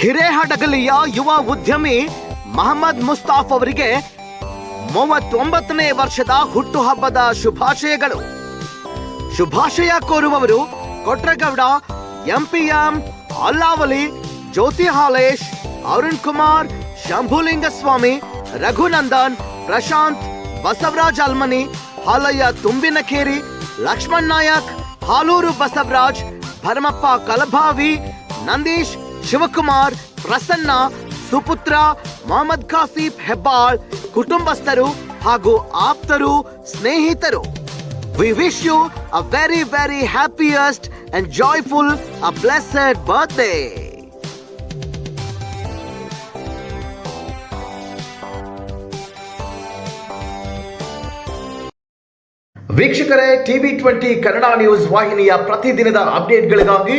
ಹಿರೇಹಡಗಲಿಯ ಯುವ ಉದ್ಯಮಿ ಮಹಮ್ಮದ್ ಮುಸ್ತಾಫ್ ಅವರಿಗೆ ಮೂವತ್ತೊಂಬತ್ತನೇ ವರ್ಷದ ಹುಟ್ಟುಹಬ್ಬದ ಶುಭಾಶಯಗಳು. ಶುಭಾಶಯ ಕೋರುವವರು ಕೊಟ್ರಗೌಡ, ಎಂಪಿಎಂ ಅಲ್ಲಾವಲಿ, ಜ್ಯೋತಿ ಹಾಲೇಶ್, ಅರುಣ್ ಕುಮಾರ್, ಶಂಭುಲಿಂಗಸ್ವಾಮಿ, ರಘುನಂದನ್, ಪ್ರಶಾಂತ್, ಬಸವರಾಜ್ ಅಲ್ಮನಿ, ಹಾಲಯ್ಯ ತುಂಬಿನಕೇರಿ, ಲಕ್ಷ್ಮಣ್ ನಾಯಕ್, ಹಾಲೂರು ಬಸವರಾಜ್, ಭರಮಪ್ಪ ಕಲಭಾವಿ, ನಂದೀಶ್ ಶಿವಕುಮಾರ್, ಪ್ರಸನ್ನ, ಸುಪುತ್ರ, ಮೊಹಮ್ಮದ್ ಖಾಸೀಫ್ ಹೆಬ್ಬಾಳ್ ಕುಟುಂಬಸ್ಥರು ಹಾಗೂ ಆಪ್ತರು, ಸ್ನೇಹಿತರು. We wish you a very very happiest and joyful a blessed birthday ವೀಕ್ಷಕರೇ, ಟಿವಿ ಟ್ವೆಂಟಿ ಕನ್ನಡ ನ್ಯೂಸ್ ವಾಹಿನಿಯ ಪ್ರತಿದಿನದ ಅಪ್ಡೇಟ್ಗಳಿಗಾಗಿ